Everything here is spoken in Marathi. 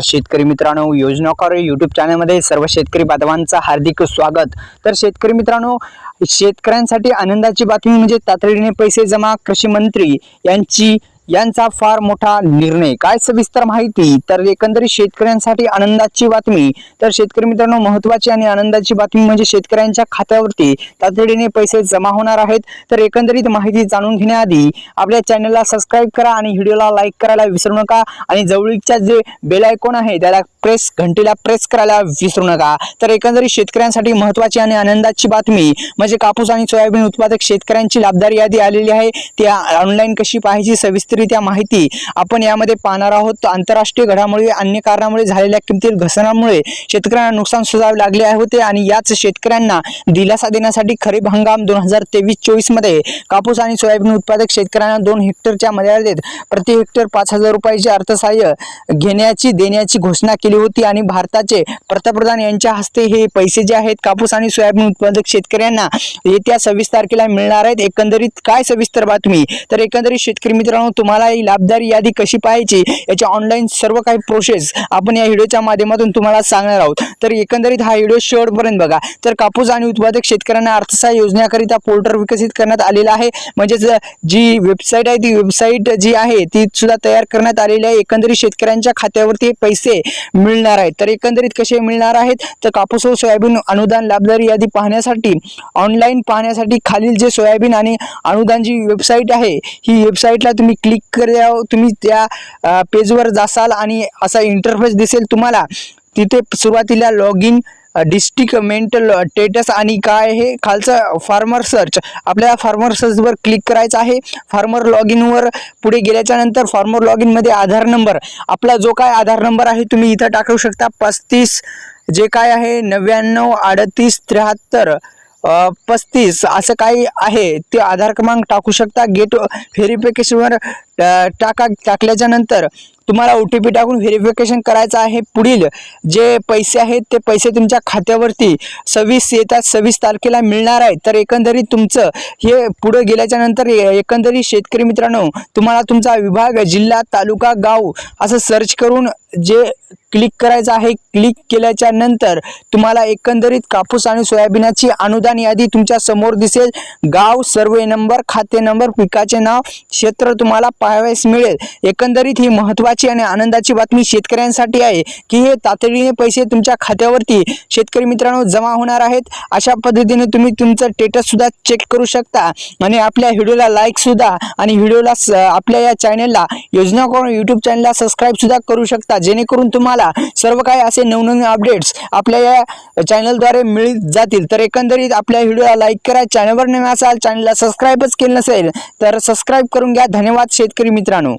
शेतकरी मित्रांनो योजनाकार युट्यूब चॅनलमध्ये सर्व शेतकरी बांधवांचं हार्दिक स्वागत. तर शेतकरी मित्रांनो शेतकऱ्यांसाठी आनंदाची बातमी म्हणजे तातडीने पैसे जमा कृषी मंत्री यांची यांचा फार मोठा निर्णय. काय सविस्तर माहिती? तर एकंदरीत शेतकऱ्यांसाठी आनंदाची बातमी. तर शेतकरी मित्रांनो महत्वाची आणि आनंदाची बातमी म्हणजे शेतकऱ्यांच्या खात्यावरती तातडीने पैसे जमा होणार आहेत. तर एकंदरीत माहिती जाणून घेण्याआधी आपल्या चॅनलला सबस्क्राईब करा आणि व्हिडिओला लाईक करायला विसरू नका. आणि जवळीकच्या जे बेल आयकॉन आहे त्याला प्रेस घंटीला प्रेस करायला विसरू नका. तर एकंदरीत शेतकऱ्यांसाठी महत्वाची आणि आनंदाची बातमी म्हणजे कापूस आणि सोयाबीन उत्पादक शेतकऱ्यांची लाभदारी यादी आलेली आहे. ती ऑनलाईन कशी पाहायची सविस्तरित्या माहिती आपण यामध्ये पाहणार आहोत. आंतरराष्ट्रीय घडामोडी अन्य कारणामुळे झालेल्या किमतीत घसरणामुळे शेतकऱ्यांना नुकसान सोसावे लागले होते आणि याच शेतकऱ्यांना दिलासा देण्यासाठी खरीप हंगाम दोन हजार तेवीस चोवीसमध्ये कापूस आणि सोयाबीन उत्पादक शेतकऱ्यांना दोन हेक्टरच्या मर्यादेत प्रति हेक्टर पाच हजार रुपयाचे अर्थसहाय्य घेण्याची देण्याची घोषणा केली होती आणि भारताचे पंतप्रधान यांच्या हस्ते हे पैसे जे आहेत कापूस आणि सोयाबीन उत्पादक शेतकऱ्यांना येत्या सव्वीस तारखेला मिळणार आहेत. एकंदरीत काय सविस्तर बातमी? तर एकंदरीत शेतकरी मित्रांनो तुम्हाला ही लाभदारी यादी कशी पाहायची याची ऑनलाईन सर्व काही प्रोसेस आपण या व्हिडिओच्या माध्यमातून तुम्हाला सांगणार आहोत. तर एकंदरीत हा व्हिडिओ शेवटपर्यंत बघा. तर कापूस आणि उत्पादक शेतकऱ्यांना अर्थसहाय्य योजनेकरिता पोर्टल विकसित करण्यात आलेला आहे. म्हणजेच जी वेबसाईट आहे ती वेबसाईट जी आहे ती सुद्धा तयार करण्यात आलेली आहे. एकंदरीत शेतकऱ्यांच्या खात्यावरती पैसे मिळणार आहेत. तर एकंदरीत कसे मिळणार आहेत? तर कापूस व सोयाबीन अनुदान लाभदारी यादी पाहण्यासाठी ऑनलाईन पाहण्यासाठी खालील जे सोयाबीन आणि अनुदान जी वेबसाईट आहे ही वेबसाईटला तुम्ही क्लिक क्लिक केल्यावर तुम्ही त्या पेजवर जासाल आणि असा इंटरफेस दिसेल तुम्हाला. तिथे सुरुवातीला log in district mental status आणि काय हे खालचं फार्मर सर्च आपल्याला फार्मर सर्चवर क्लिक करायचं आहे. फार्मर लॉग इनवर पुढे गेल्याच्यानंतर फार्मर लॉग इनमध्ये आधार नंबर आपला जो काय आधार नंबर आहे तुम्ही इथं टाकू शकता. पस्तीस जे काय आहे नव्याण्णव अडतीस त्र्याहत्तर. पस्तीस असं काही आहे ते आधार क्रमांक टाकू शकता. गेट व्हेरिफिकेशनवर टाका टाकल्याच्या नंतर तुम्हाला ओ टी पी टाकून व्हेरिफिकेशन करायचं आहे. पुढील जे पैसे आहेत ते पैसे तुमच्या खात्यावरती सव्वीस येतात सव्वीस तारखेला मिळणार आहे. तर एकंदरीत तुमचं हे पुढे गेल्याच्यानंतर एकंदरीत शेतकरी मित्रांनो तुम्हाला तुमचा विभाग जिल्हा तालुका गाव असं सर्च करून जे क्लिक करायचं आहे. क्लिक केल्याच्यानंतर तुम्हाला एकंदरीत कापूस आणि सोयाबीनाची अनुदान यादी तुमच्यासमोर दिसेल. गाव सर्वे नंबर खाते नंबर पिकाचे नाव क्षेत्र तुम्हाला पाहावयास मिळेल. एकंदरीत ही महत्वाची आणि आनंदाची बातमी शेतकऱ्यांसाठी आहे की हे तातडीने पैसे तुमच्या खात्यावरती शेतकरी मित्रांनो जमा होणार आहेत. अशा पद्धतीने तुम्ही तुमचं स्टेटस सुद्धा चेक करू शकता आणि आपल्या व्हिडिओला लाईक सुद्धा आणि व्हिडिओला स- आपल्या या चॅनलला योजना करून युट्यूब चॅनलला सबस्क्राईब सुद्धा करू शकता. जेणेकरून तुम्हाला सर्व काही असे नवनवीन अपडेट्स आपल्या या चॅनलद्वारे मिळत जातील. तर एकंदरीत आपल्या व्हिडिओला लाईक करा. चॅनलवर नवीन असाल चॅनलला सबस्क्राईबच केलं नसेल तर सबस्क्राईब करून घ्या. धन्यवाद शेतकरी मित्रांनो.